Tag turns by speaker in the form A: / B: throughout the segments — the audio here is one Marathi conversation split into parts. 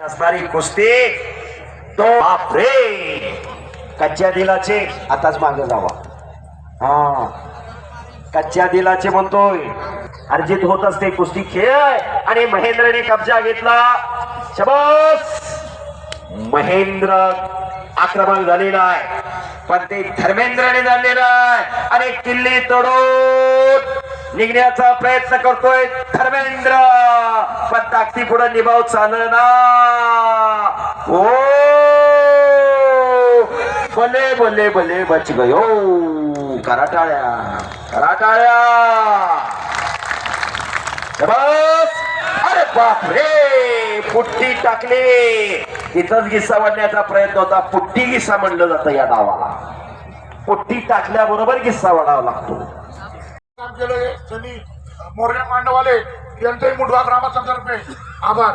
A: असणारी कुस्ती. तो बापरे! कच्च्या दिलाचे. आताच मागे जावा. हा. कच्च्या दिलाचे म्हणतोय. अर्जित होत असते कुस्ती खेळ. आणि महेंद्रने कब्जा घेतला. शबस! महेंद्र आक्रमण झालेला आहे. पण ते धर्मेंद्रने झालेला आहे. आणि किल्ली तोडून निघण्याचा प्रयत्न करतोय धर्मेंद्र. पण ताकदी पुढे निभाव चालना ओ! भले भले भले बच गयो कराटाळ्या कराटाळ्या. बस! अरे बापरे! पुट्टी टाकली. इथंच गिस्सा वाढण्याचा प्रयत्न होता. पुट्टी गिस्सा म्हणलं जातं या डावाला पुट्टी टाकल्याबरोबर गिस्सा वाढावा लागतो.
B: काम केलं त्यांनी मोर्या मांडवाले यांचंही मुठवा ग्रामस्थांतर्फे आभार.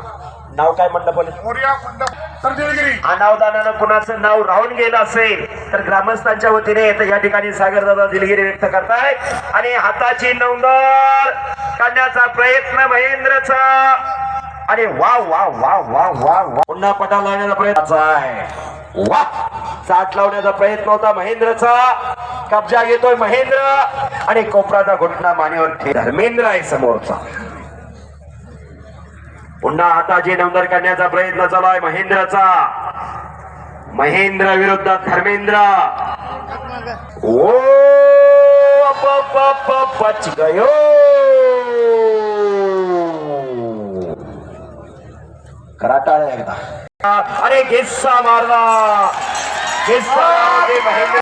A: नाव काय म्हणलं पण
B: मोर्या मंडप तर दिलगिरी
A: अनावधानानं कुणाचं नाव राहून गेलं असेल तर ग्रामस्थांच्या वतीने या ठिकाणी सागरदादा दिलगिरी व्यक्त करतायत. आणि हाताची नौंदर काढण्याचा प्रयत्न महेंद्रचा. आणि वा वा वा वा वा वा. पुन्हा पटा लावण्याचा प्रयत्न. आहे वा चाट लावण्याचा प्रयत्न होता महेंद्रचा. कब्जा घेतोय महेंद्र आणि कोपराचा घुटना मानेवर धर्मेंद्र आहे समोरचा. पुन्हा हाताची नंबर करण्याचा प्रयत्न चालू आहे महेंद्रचा. महेंद्र विरुद्ध धर्मेंद्र. ओ पच गयो कराटाळ एकदा. अरे गिस्सा मारला. गिस्सा महेंद्र.